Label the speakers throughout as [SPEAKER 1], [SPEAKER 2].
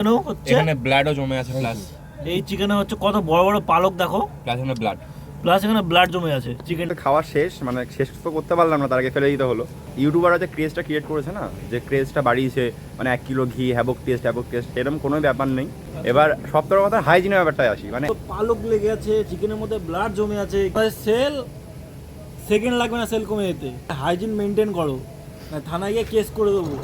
[SPEAKER 1] এখানেও হচ্ছে
[SPEAKER 2] এখানে ব্লাডও জমে আছে প্লাস
[SPEAKER 1] এই চিকেনে হচ্ছে কত বড় বড় পালক দেখো।
[SPEAKER 2] প্লাস এখানে ব্লাড
[SPEAKER 1] প্লাস এখানে ব্লাড জমে আছে। চিকেন
[SPEAKER 3] এটা খাওয়া শেষ মানে শেষ তো করতে পারলাম না তার আগে ফেলে দিতে হলো। ইউটিউবাররা যে ক্রেজটা ক্রিয়েট করেছে না যে ক্রেজটা বাড়িয়েছে মানে এক কিলো ঘি হ্যাবক টেস্ট হ্যাবক টেস্ট এরকম কোনো ব্যাপার নেই। এবার সব থেকে কথা হাইজিনের ব্যাপারটায় আসি মানে
[SPEAKER 1] পালক লেগে আছে চিকেনের মধ্যে ব্লাড জমে আছে। সেল সেকেন্ড লাগবে না সেল কমে যেতে। হাইজিন মেনটেন করো। না থানায় গিয়ে কেস করে দেবো।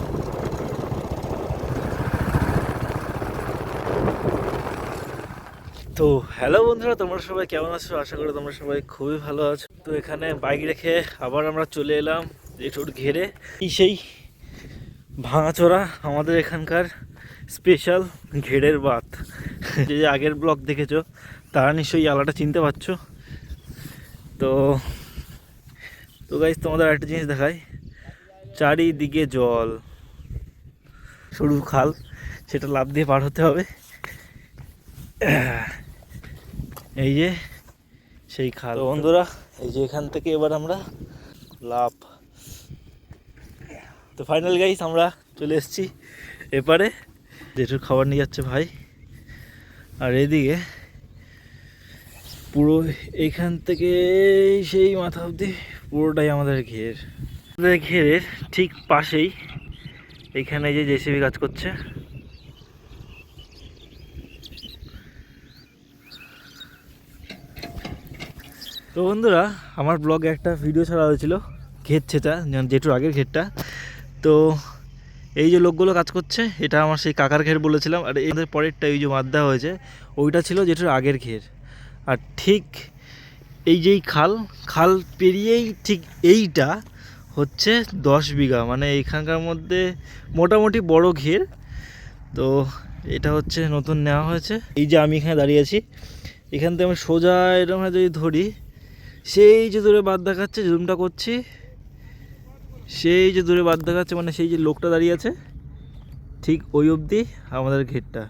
[SPEAKER 1] তো হ্যালো বন্ধুরা, তোমরা সবাই কেমন আছো? আশা করি তোমরা সবাই খুবই ভালো আছো। তো এখানে বাইক রেখে আবার আমরা চলে এলাম একটু ঘেরে। এই সেই ভাঙাচোরা আমাদের এখানকার স্পেশাল ঘেরের বাত যে আগের ব্লগ দেখেছ, তারা নিশ্চয়ই আলাটা চিনতে পারছ। তো তো গাইজ তোমাদের একটা জিনিস দেখাই। চারিদিকে জল, সরু খাল, সেটা লাভ দিয়ে পার হতে হবে। এই যে সেই খাল বন্ধুরা এই যে এখান থেকে এবার আমরা লাভ তো ফাইনাল গাইস আমরা চলে এসেছি এপারে। জেঠুর খাবার নিয়ে যাচ্ছে ভাই। আর এদিকে পুরো এইখান থেকে সেই মাথা অবধি পুরোটাই আমাদের ঘের। আমাদের ঘেরের ঠিক পাশেই এইখানে যে জেসিবি কাজ করছে। তো বন্ধুরা, আমার ব্লগে একটা ভিডিও ছাড়া হয়েছিল ঘের যেমন জেঠুর আগের ঘেরটা তো এই যে লোকগুলো কাজ করছে, এটা আমার সেই কাকার ঘের বলেছিলাম, আর এদের পরেরটা এই যে মাদ্দা হয়েছে, ওইটা ছিল জেঠুর আগের ঘের আর ঠিক এই যেই খাল খাল পেরিয়েই ঠিক এইটা হচ্ছে দশ বিঘা মানে এইখানকার মধ্যে মোটামুটি বড় ঘের। তো এটা হচ্ছে নতুন নেওয়া হয়েছে। এই যে আমি এখানে দাঁড়িয়ে আছি, এখান থেকে আমি সোজা এরকম যদি ধরি সেই যে দূরে বাদ দেখাচ্ছে জুমটা করছি, সেই যে দূরে বাদ দেখাচ্ছে মানে সেই যে লোকটা দাঁড়িয়ে আছে, ঠিক ওই অবধি আমাদের ঘেরটা।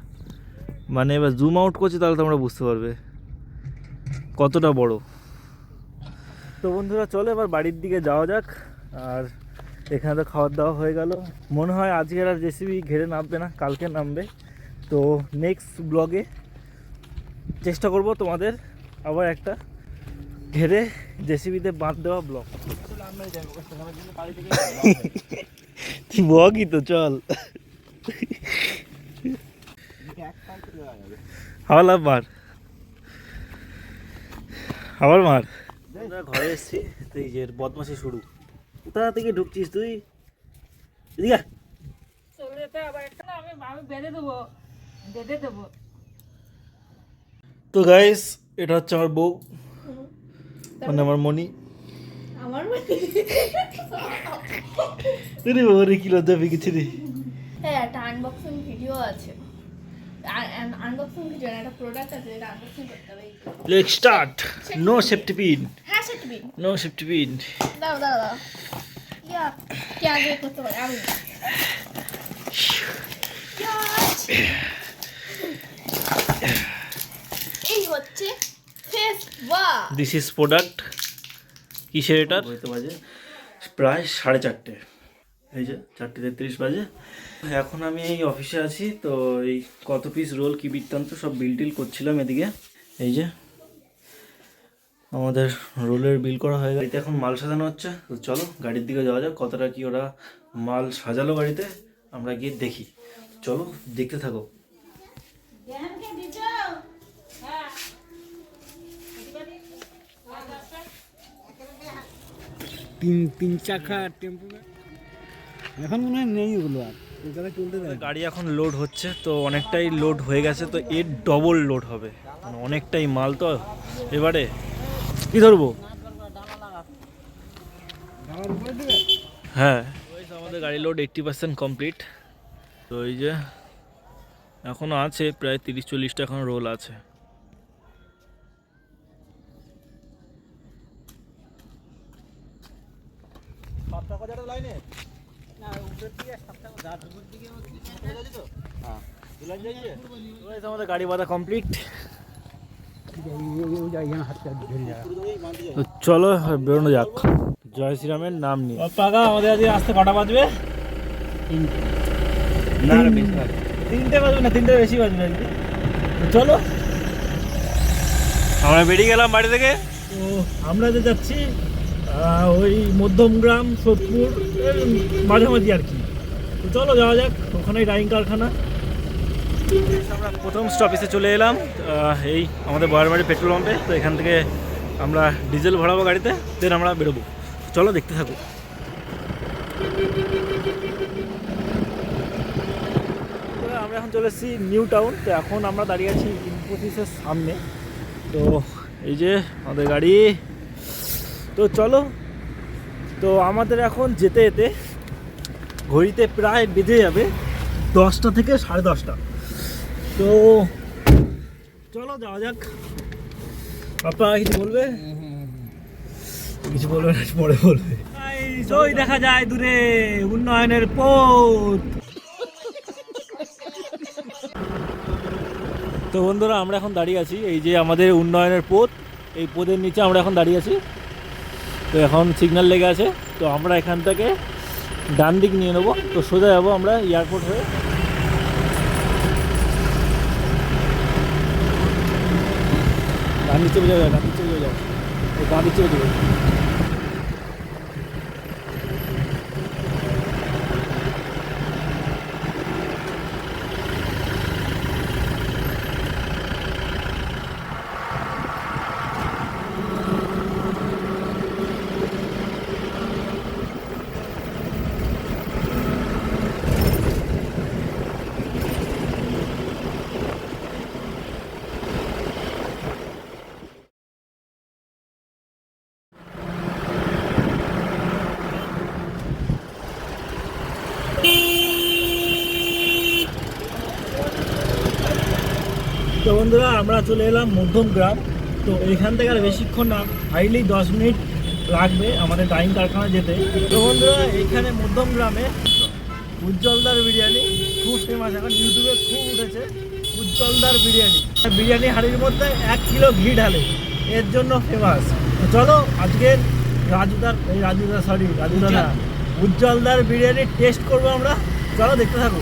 [SPEAKER 1] মানে এবার জুম আউট করছি তাহলে তোমরা বুঝতে পারবে কতটা বড়। তো বন্ধুরা, চলো এবার বাড়ির দিকে যাওয়া যাক, আর এখানে তো খাওয়ার দাওয়া হয়ে গেল। মনে হয় আজকের আর জেসিবি ঘেরে নামবে না, কালকে নামবে। তো নেক্সট ব্লগে চেষ্টা করব তোমাদের আবার একটা ঘেরে জেসিবিতে বাঁধ দেওয়া ব্লগ তুই বগই তো চল। হাওলা মার। আবার মার। ঘরে এসেছি তুই যে বদমাসি শুরু। কোথা থেকে ঢুকছিস তুই? এদিকে তো গাইস এটা হচ্ছে আমার বউ। মানে আমার মনি
[SPEAKER 4] আমার
[SPEAKER 1] রে বাবা রে কি লজ্জা পেয়েছি রে।
[SPEAKER 4] হ্যাঁ একটা আনবক্সিং ভিডিও আছে। আনবক্সিং ভিডিও একটা প্রোডাক্ট আছে যেটা আনবক্সিং করতে হবে এই
[SPEAKER 1] let start no safety pin
[SPEAKER 4] হ্যাঁ বিন
[SPEAKER 1] নো সেফটি পিন
[SPEAKER 4] দাঁড়াও দাঁড়াও দাঁড়াও। ইয়া কে আগে করতে পারে? আমি। এই হচ্ছে
[SPEAKER 1] দিস ইজ প্রোডাক্ট কিসের এটার? হইতে বাজে প্রায় সাড়ে চারটে। এই যে চারটে তেত্রিশ বাজে। এখন আমি এই অফিসে আছি তো এই কত পিস রোল কি বৃত্তান্ত সব বিল টিল করছিলাম এদিকে। এই যে আমাদের রোলের বিল করা হয়ে গেছে এখন মাল সাজানো হচ্ছে তো চলো গাড়ির দিকে যাওয়া যাক কতটা কি ওরা মাল সাজালো গাড়িতে আমরা গিয়ে দেখি। চলো দেখতে থাকো।
[SPEAKER 5] তিন তিন চাকা টেম্পো। এখন মনে হয় নেই ওগুলো আর।
[SPEAKER 1] গাড়ি এখন লোড হচ্ছে, তো অনেকটাই লোড হয়ে গেছে, তো এর ডবল লোড হবে। মানে অনেকটাই মাল তো, এবারে কি ধরবো? হ্যাঁ। আমাদের গাড়ি লোড এইট্টি পার্সেন্ট কমপ্লিট তো এই যে এখনও আছে, প্রায় তিরিশ চল্লিশটা এখন রোল আছে। আমাদের গাড়ি বাঁধা কমপ্লিট চলো বেরোনো যাক। জয় শ্রীরামের নাম নিয়ে। পাকা আমাদের আজকে আসতে কটা বাজবে?
[SPEAKER 2] না
[SPEAKER 1] তিনটে বাজবে। না তিনটে বেশি বাজবে চলো। আমরা বেরিয়ে গেলাম বাড়ি থেকে। আমরা যে যাচ্ছি ওই মধ্যমগ্রাম সোদপুর মাঝামাঝি আর কি। তো চলো যাওয়া যাক, ওখানেই ডাইং কারখানা। আমরা প্রথম স্টপেজে চলে এলাম। এই আমাদের বয়ারবাড়ি পেট্রোল পাম্পে তো এখান থেকে আমরা ডিজেল ভরাবো গাড়িতে দেন আমরা বেরোবো। চলো দেখতে থাকো। আমরা এখন চলে এসেছি নিউ টাউন তো এখন আমরা দাঁড়িয়ে আছি ইনফোসিসের সামনে। তো এই যে আমাদের গাড়ি। তো চলো তো আমাদের এখন যেতে যেতে ঘড়িতে প্রায় বেজে যাবে দশটা থেকে সাড়ে দশটা। তো চলো যাওয়া যাক। পাপা কিছু বলবে? কিছু বলবে না পরে বলবে। ওই দেখা যায় দূরে উন্নয়নের পথ। তো বন্ধুরা আমরা এখন দাঁড়িয়ে আছি এই যে আমাদের উন্নয়নের পথ এই পথের নিচে আমরা এখন দাঁড়িয়ে আছি। তো এখন সিগন্যাল লেগে আছে, তো আমরা এখান থেকে ডান দিক নিয়ে নেব। তো সোজা যাব আমরা এয়ারপোর্ট হয়ে। দিক চলে যাবে দিক চলে যাবে। দিক চলে যাবে তো বন্ধুরা আমরা চলে এলাম মধ্যম গ্রাম। তো এখান থেকে আর বেশিক্ষণ না হাইলি দশ মিনিট লাগবে আমাদের ডাইং কারখানা যেতে। তো বন্ধুরা এখানে মধ্যম গ্রামে উজ্জ্বলদার বিরিয়ানি খুব ফেমাস এখন ইউটিউবে খুব উঠেছে উজ্জ্বলদার বিরিয়ানি। বিরিয়ানি হাড়ির মধ্যে এক কিলো ঘি ঢালে এর জন্য ফেমাস চলো আজকে রাজুদার এই রাজুদা সরি রাজুদা উজ্জ্বলদার বিরিয়ানি টেস্ট করব আমরা। চলো দেখতে থাকো।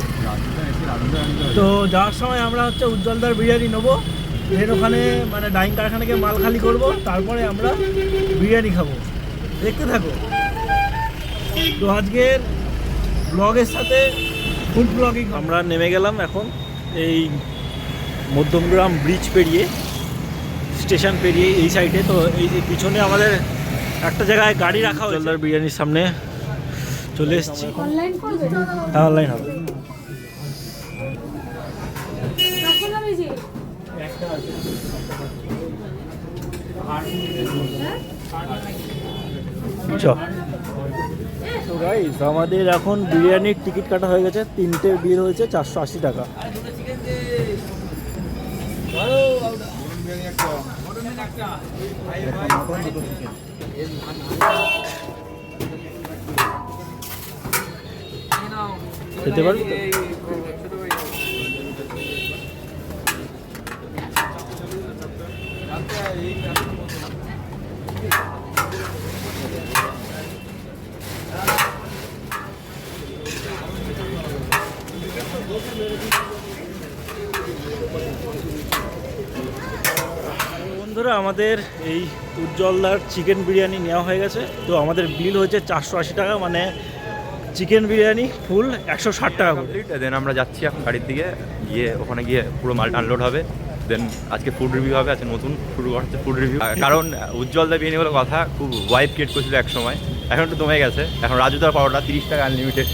[SPEAKER 1] তো যাওয়ার সময় আমরা হচ্ছে উজ্জ্বলদার বিরিয়ানি নেব। দেন ওখানে মানে ডাইং কারখানাকে মাল খালি করব। তারপরে আমরা বিরিয়ানি খাব। দেখতে থাকো। তো আজকের ব্লগের সাথে ফুড ব্লগিং আমরা নেমে গেলাম এখন এই মধ্যমগ্রাম ব্রিজ পেরিয়ে স্টেশন পেরিয়ে এই সাইডে। তো এই যে পিছনে আমাদের একটা জায়গায় গাড়ি রাখা হয়েছে। বিরিয়ানির সামনে চলে এসেছি।
[SPEAKER 2] অনলাইন করবে?
[SPEAKER 1] হ্যাঁ অনলাইন হবে। গাইস আমাদের এখন বিরিয়ানির টিকিট কাটা হয়ে গেছে। তিনটে বিল হয়েছে, চারশো আশি টাকা। খেতে পারবি তো? বন্ধুরা আমাদের এই উজ্জ্বলদার চিকেন বিরিয়ানি নেওয়া হয়ে গেছে। তো আমাদের বিল হচ্ছে চারশো আশি টাকা মানে চিকেন বিরিয়ানি ফুল একশো ষাট টাকা
[SPEAKER 3] কমপ্লিট দেন আমরা যাচ্ছি এখন বাড়ির দিকে গিয়ে ওখানে গিয়ে পুরো মাল আনলোড হবে। দেন আজকে ফুড রিভিউ হবে আজকে নতুন শুরু হচ্ছে ফুড রিভিউ কারণ উজ্জ্বল দা বিরিয়ানি বলে কথা খুব ওয়াইপ ক্রিয়েট করছিল এক সময় এখন একটু দমে গেছে। এখন রাজুদার পরোটা তিরিশ টাকা আনলিমিটেড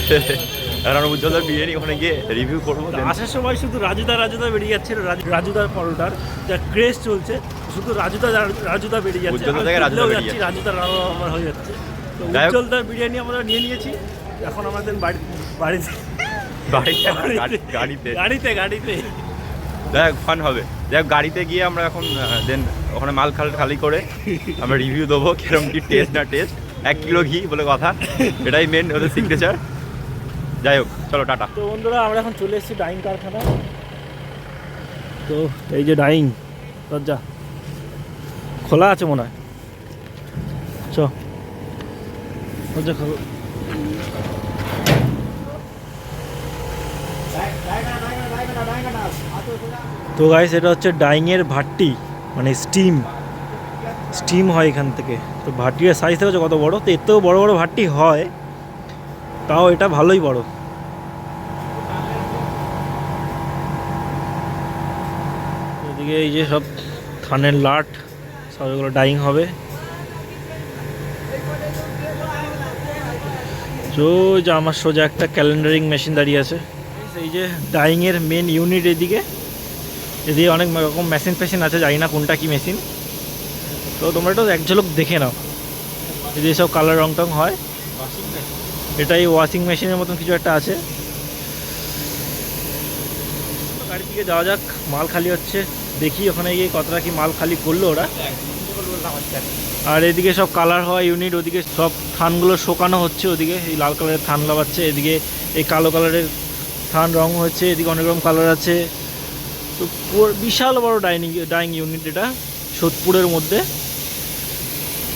[SPEAKER 3] আমরা উজ্জ্বলদার বিরিয়ানি ওখানে গিয়ে রিভিউ করব
[SPEAKER 1] আসার সময় শুধু রাজুদা রাজুদা বেরিয়ে যাচ্ছিল রাজু- রাজুদার পরোটার যা ক্রেজ চলছে শুধু রাজুদা রাজুদা বেরিয়ে যাচ্ছে
[SPEAKER 3] রাজুদা
[SPEAKER 1] আমার হয়ে যাচ্ছে। তো উজ্জ্বলদার বিরিয়ানি আমরা নিয়ে নিয়েছি। এখন আমাদের বাড়ি বাড়িতে
[SPEAKER 3] গাড়িতে।
[SPEAKER 1] গাড়িতে গাড়িতে।
[SPEAKER 3] দেখ ফান হবে। দেখ গাড়িতে গিয়ে আমরা এখন দেন ওখানে মাল খাল খালি করে আমরা রিভিউ দেবো কিরম কি টেস্ট না টেস্ট এক কিলো ঘি বলে কথা। এটাই মেন ওদের সিগনেচার যাই হোক চলো টাটা।
[SPEAKER 1] তো বন্ধুরা আমরা এখন চলে এসেছি ডাইং কারখানা তো এই যে ডাইং দরজা। খোলা আছে মনে হয়। চ। দরজা খোলো। তো গাইস এটা হচ্ছে ডাইংয়ের ভাট্টি মানে স্টিম স্টিম হয় এখান থেকে। তো ভাট্টির সাইজ থেকে কত বড়? তো এর থেকেও বড় বড় ভাট্টি হয়। তাও এটা ভালোই বড়। এদিকে এই যে সব থানের লাট, সব এগুলো ডাইং হবে। তো যে আমার সোজা একটা ক্যালেন্ডারিং মেশিন দাঁড়িয়ে আছে। এই যে ডাইংয়ের মেন ইউনিট এদিকে। এদিকে অনেক রকম মেশিন ফেশিন আছে, জানি না কোনটা কি মেশিন তো তোমরা একটু এক ঝলক দেখে নাও। এদিকে সব কালার রং টং হয়। এটাই ওয়াশিং মেশিনের মতন কিছু একটা আছে। গাড়ির দিকে যাওয়া যাক, মাল খালি হচ্ছে। দেখি ওখানে গিয়ে কতটা কি মাল খালি করল ওরা। আর এদিকে সব কালার হওয়া ইউনিট ওদিকে সব থানগুলো শোকানো হচ্ছে ওদিকে। এই লাল কালারের থান লাগাচ্ছে, এদিকে এই কালো কালারের থান রং হচ্ছে, এদিকে অনেক রকম কালার আছে। তো বিশাল বড় ডাইনিং ডাইং ইউনিট এটা, সোদপুরের মধ্যে।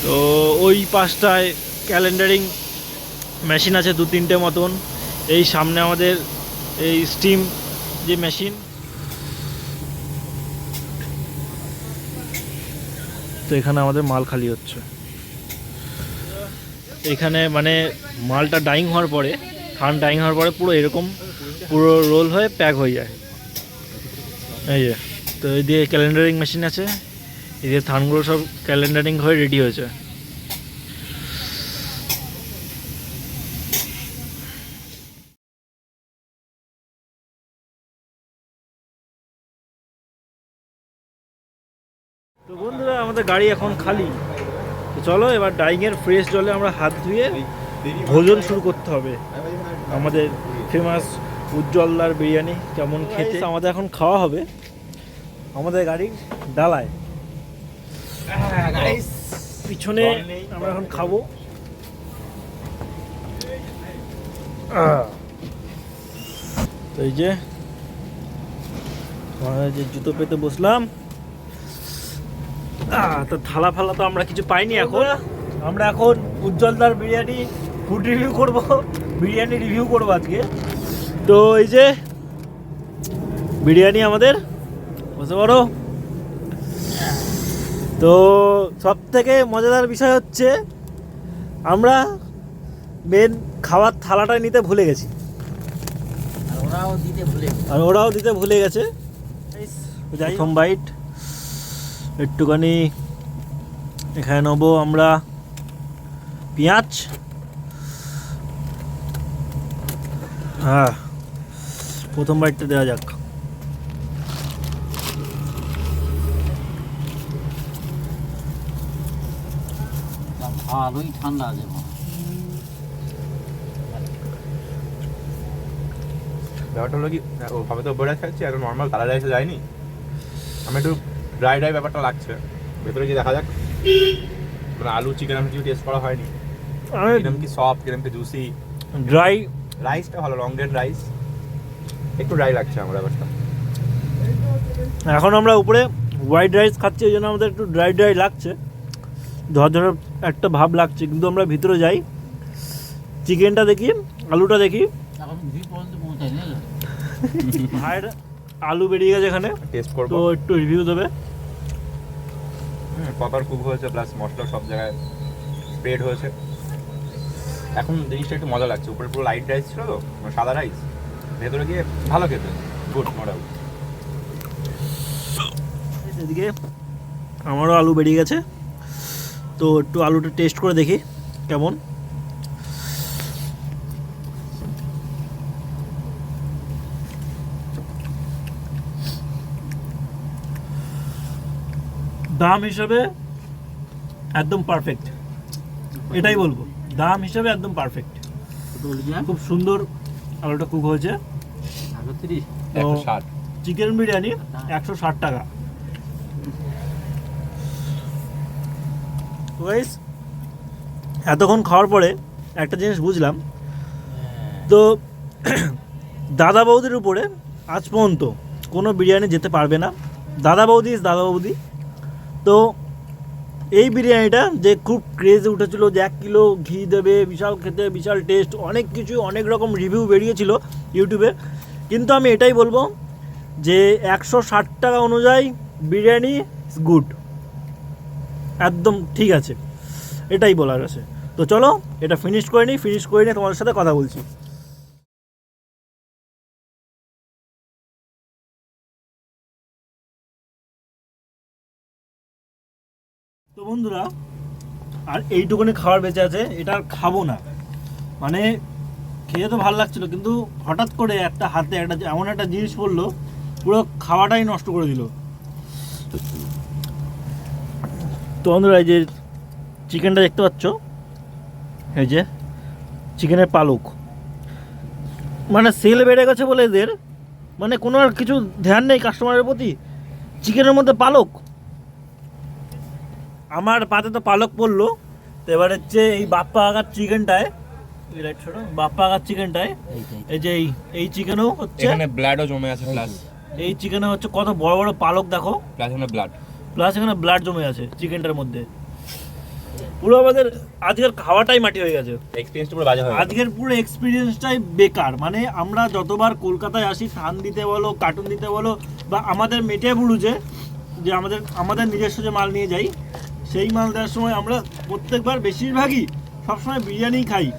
[SPEAKER 1] তো ওই পাশটায় ক্যালেন্ডারিং মেশিন আছে দু তিনটে মতন। এই সামনে আমাদের এই স্টিম যে মেশিন। তো এখানে আমাদের মাল খালি হচ্ছে। এখানে মানে মালটা ডাইং হওয়ার পরে থান ডাইং হওয়ার পরে পুরো এরকম পুরো রোল হয়ে প্যাক হয়ে যায়। এই যে, তো এই দিয়ে ক্যালেন্ডারিং মেশিন আছে। এই দিয়ে থানগুলো সব ক্যালেন্ডারিং হয়ে রেডি হয়েছে তো বন্ধুরা আমাদের গাড়ি এখন খালি। চলো এবার ডাইংয়ের ফ্রেশ জলে আমরা হাত ধুয়ে ভোজন শুরু করতে হবে। আমাদের ফেমাস উজ্জ্বলদার বিরিয়ানি কেমন খেতে আমাদের এখন খাওয়া হবে। আমাদের গাড়ির ডালায়। পিছনে আমরা এখন খাব। তো এই যে আমরা যে জুতো পেতে বসলাম। তো থালা ফালা তো আমরা কিছু পাইনি এখন। আমরা এখন উজ্জ্বলদার বিরিয়ানি ফুড রিভিউ করব বিরিয়ানি রিভিউ করব আজকে। তো এই যে বিরিয়ানি আমাদের বুঝতে পারো তো সব থেকে মজাদার বিষয় হচ্ছে আমরা মেন খাওয়ার থালাটা নিতে ভুলে গেছি।
[SPEAKER 5] আর ওরাও দিতে ভুলে
[SPEAKER 1] আর ওরাও দিতে ভুলে গেছে। প্রথম বাইট একটুখানি এখানে নেব আমরা পেঁয়াজ। হ্যাঁ প্রথম বাইটটা দেওয়া যাক।
[SPEAKER 5] ভালোই ঠান্ডা আছে
[SPEAKER 3] ব্যাপারটা হলো কি ওভাবে তো বেড়ে খাচ্ছি এখন নর্মাল কালার রাইসে যায়নি। আমি একটু ড্রাই ড্রাই ব্যাপারটা লাগছে। ভেতরে গিয়ে দেখা যাক। মানে আলু চিকেন আমি কিছু টেস্ট করা হয়নি। কিরম কি সফট কিরম কি জুসি
[SPEAKER 1] ড্রাই
[SPEAKER 3] রাইসটা ভালো লং গ্রেড রাইস একটু ড্রাই লাগছে আমার ব্যাপারটা।
[SPEAKER 1] এখন আমরা উপরে হোয়াইট রাইস খাচ্ছি ওই জন্য আমাদের একটু ড্রাই ড্রাই লাগছে। ধর ধর একটা ভাব লাগছে কিন্তু আমরা ভিতরে যাই। চিকেনটা দেখি আলুটা দেখি। ভাইয়ের আলু বেরিয়ে গেছে এখানে।
[SPEAKER 3] টেস্ট করব।
[SPEAKER 1] তো একটু রিভিউ দেবে।
[SPEAKER 3] প্রপার কুক হয়েছে প্লাস মশলা সব জায়গায় স্প্রেড হয়েছে। এখন জিনিসটা একটু মজা লাগছে। উপরে পুরো লাইট রাইস ছিল তো মানে সাদা রাইস ভেতরে গিয়ে ভালো খেতে। গুড মডেল
[SPEAKER 1] এদিকে আমারও আলু বেরিয়ে গেছে। তো একটু আলুটা টেস্ট করে দেখি কেমন? দাম হিসাবে একদম পারফেক্ট এটাই বলব। দাম হিসাবে একদম পারফেক্ট খুব সুন্দর আলুটা কুক হয়েছে।
[SPEAKER 5] একত্রিশ
[SPEAKER 3] একশো ষাট।
[SPEAKER 1] চিকেন বিরিয়ানি একশো ষাট টাকা। guys, এতক্ষণ খাওয়ার পরে একটা জিনিস বুঝলাম। তো দাদা বৌদির উপরে আজ পর্যন্ত কোনো বিরিয়ানি যেতে পারবে না। দাদা বৌদি is দাদা বৌদি। তো এই বিরিয়ানিটা যে খুব ক্রেজে উঠেছিল যে এক কিলো ঘি দেবে, বিশাল খেতে, বিশাল টেস্ট অনেক কিছু, অনেক রকম রিভিউ বেরিয়েছিল ইউটিউবে। কিন্তু আমি এটাই বলব যে একশো ষাট টাকা অনুযায়ী বিরিয়ানি ইজ গুড একদম ঠিক আছে। এটাই বলার আছে। তো চলো, এটা ফিনিশ করে নিই ফিনিশ করে নিয়ে তোমাদের সাথে কথা বলছি। বন্ধুরা, আর এইটুকুনি খাবার বেঁচে আছে, এটা আর খাব না। মানে খেয়ে তো ভালো লাগছিল, কিন্তু হঠাৎ করে একটা হাতে একটা এমন একটা জিনিস পড়ল, পুরো খাওয়াটাই নষ্ট করে দিল। তো বন্ধুরা, এই যে চিকেনটা দেখতে পাচ্ছ? এই যে চিকেনের পালক। মানে সেল বেড়ে গেছে বলে এদের মানে কোনো আর কিছু ধ্যান নেই কাস্টমারের প্রতি। চিকেনের মধ্যে পালক। আমার পাতে তো পালক পড়ল তো এবার হচ্ছে এই বাপ্পা আগার চিকেনটায় বাপ্পা আগার চিকেনটায় এই যে এই এই চিকেনও হচ্ছে
[SPEAKER 3] এখানে ব্লাডও জমে আছে প্লাস
[SPEAKER 1] এই চিকেনে হচ্ছে কত বড় বড় পালক দেখো।
[SPEAKER 3] প্লাস এখানে ব্লাড
[SPEAKER 1] প্লাস এখানে ব্লাড জমে আছে চিকেনটার মধ্যে। পুরো আমাদের আজকের খাওয়াটাই মাটি হয়ে গেছে।
[SPEAKER 3] এক্সপিরিয়েন্স পুরো বাজে হয়
[SPEAKER 1] আজকের পুরো এক্সপিরিয়েন্সটাই বেকার। মানে আমরা যতবার কলকাতায় আসি থান দিতে বলো কার্টুন দিতে বলো বা আমাদের মেটে বুড়ুজে যে আমাদের আমাদের নিজস্ব যে মাল নিয়ে যাই সেই মাল দেওয়ার সময় আমরা প্রত্যেকবার বেশিরভাগই সবসময় বিরিয়ানি খাই।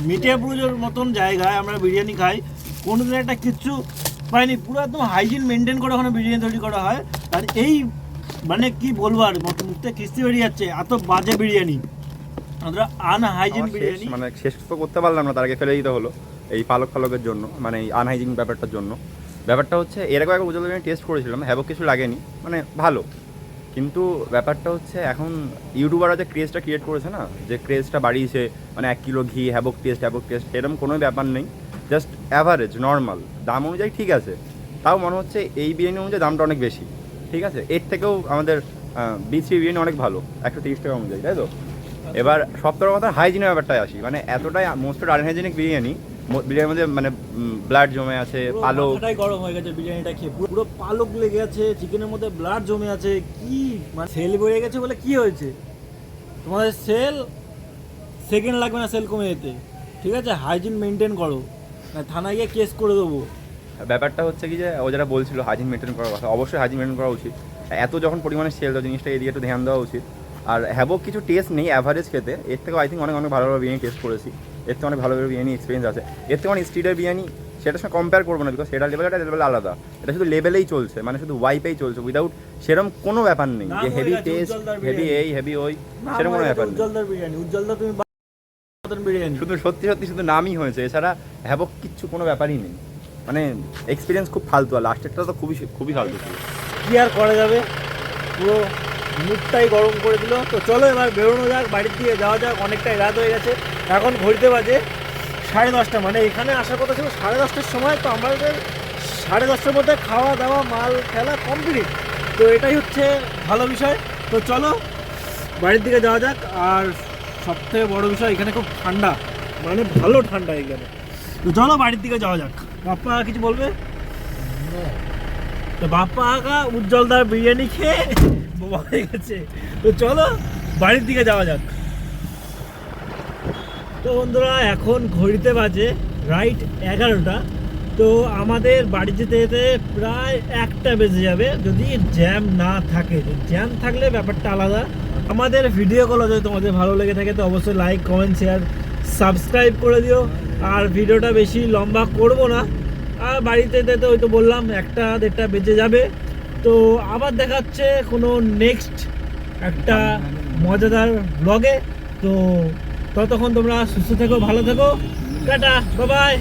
[SPEAKER 1] মেটিয়া পুরুজের মতন জায়গায় আমরা বিরিয়ানি খাই। কোনোদিন একটা কিচ্ছু পাইনি। পুরো একদম হাইজিন মেনটেন করে ওখানে বিরিয়ানি তৈরি করা হয়। আর এই মানে কি বলব আর মত- মুখ থেকে কিস্তি বেরিয়ে যাচ্ছে। এত বাজে বিরিয়ানি। আমরা আনহাইজিন বিরিয়ানি
[SPEAKER 3] মানে শেষ তো করতে পারলাম না তার আগে ফেলে দিতে হলো। এই পালক ফালকের জন্য মানে এই আনহাইজিন ব্যাপারটার জন্য। ব্যাপারটা হচ্ছে এরকম আগে উজ্জ্বল টেস্ট করেছিলাম। হ্যাবক কিছু লাগেনি। মানে ভালো। কিন্তু ব্যাপারটা হচ্ছে এখন ইউটিউবাররা যে ক্রেজটা ক্রিয়েট করেছে না যে ক্রেজটা বাড়িয়েছে মানে এক কিলো ঘি হ্যাবক টেস্ট হ্যাবক টেস্ট এরকম কোনো ব্যাপার নেই। জাস্ট অ্যাভারেজ নর্মাল দাম অনুযায়ী ঠিক আছে। তাও মনে হচ্ছে এই বিরিয়ানি অনুযায়ী দামটা অনেক বেশি ঠিক আছে? এর থেকেও আমাদের বিসি বিরিয়ানি অনেক ভালো একশো তিরিশ টাকা অনুযায়ী তাই তো? এবার সব কথা হাইজিনের ব্যাপারটায় আসি মানে এতটাই মোস্ট আনহাইজিনিক বিরিয়ানি বিরিয়ানির মধ্যে মানে ব্লাড জমে আছে পালক।
[SPEAKER 1] মাথাটাই গরম হয়ে গেছে বিরিয়ানিটা খেয়ে। পুরো- পালক লেগে আছে চিকেনের মধ্যে ব্লাড জমে আছে। কি মানে সেল বেড়ে গেছে বলে কি হয়েছে? তোমাদের সেল সেকেন্ড লাগবে না সেল কমে যেতে। ঠিক আছে হাইজিন মেনটেন করো। থানায় গিয়ে কেস করে দেবো।
[SPEAKER 3] ব্যাপারটা হচ্ছে কি যে ও যারা বলছিল হাইজিন মেনটেন করার কথা অবশ্যই হাইজিন মেনটেন করা উচিত। এত যখন পরিমাণে সেল তো জিনিসটা এদিকে একটু ধ্যান দেওয়া উচিত। আর হ্যাবক কিছু টেস্ট নেই অ্যাভারেজ খেতে। এর থেকে আই থিঙ্ক অনেক অনেক ভালো ভালো বিরিয়ানি টেস্ট করেছি। এর থেকে অনেক ভালো ভালো বিরিয়ানি এক্সপিরিয়েন্স আছে। এর থেকে অনেক স্ট্রিটের বিরিয়ানি সেটার সঙ্গে কম্পেয়ার করব না বিকজ সেটা লেভেল একটা লেভেল আলাদা। এটা শুধু লেভেলেই চলছে মানে শুধু ওয়াইপেই চলছে উইদাউট সেরকম কোনো ব্যাপার নেই যে হেভি টেস্ট হেভি এই হেভি ওই সেরকম কোনো ব্যাপার নেই।
[SPEAKER 1] উজ্জ্বলদার বিরিয়ানি তুমি বিরিয়ানি।
[SPEAKER 3] শুধু সত্যি সত্যি শুধু নামই হয়েছে এছাড়া হ্যাবক কিচ্ছু কোনো ব্যাপারই নেই। মানে এক্সপিরিয়েন্স খুব ফালতু আর লাস্টেরটা তো খুবই খুবই ফালতু ছিল।
[SPEAKER 1] কি আর করা যাবে? পুরো মুখটাই গরম করে দিল। তো চলো এবার বেরোনো যাক, বাড়ির দিকে যাওয়া যাক, অনেকটাই রাত হয়ে গেছে। এখন ঘড়িতে বাজে সাড়ে দশটা। মানে এখানে আসার কথা ছিল সাড়ে দশটার সময়, তো আমাদের সাড়ে দশটার মধ্যে খাওয়া দাওয়া, মাল খেলা কমপ্লিট তো এটাই হচ্ছে ভালো বিষয়। তো চলো বাড়ির দিকে যাওয়া যাক। আর সব থেকে বড়ো বিষয়, এখানে খুব ঠান্ডা। মানে ভালো ঠান্ডা এখানে। তো চলো বাড়ির দিকে যাওয়া যাক। বাপ্পা কিছু বলবে? তো বাপ্পা আগা উজ্জ্বলদার বিরিয়ানি খেয়ে বোমা হয়ে গেছে। তো চলো, বাড়ির দিকে যাওয়া যাক। তো বন্ধুরা, এখন ঘড়িতে বাজে রাইট এগারোটা। তো আমাদের বাড়ি যেতে যেতে প্রায় একটা বেজে যাবে। যদি জ্যাম না থাকে জ্যাম থাকলে ব্যাপারটা আলাদা। আমাদের ভিডিওগুলো যদি তোমাদের ভালো লেগে থাকে, তো অবশ্যই লাইক কমেন্ট শেয়ার সাবস্ক্রাইব করে দিও। আর ভিডিওটা বেশি লম্বা করব না। আর বাড়িতে যেতে ওই তো বললাম, একটা দেড়টা বেজে যাবে। তো আবার দেখাচ্ছে কোনো নেক্সট একটা মজাদার ব্লগে তো ততক্ষণ তোমরা সুস্থ থেকো, ভালো থেকো। Tata bye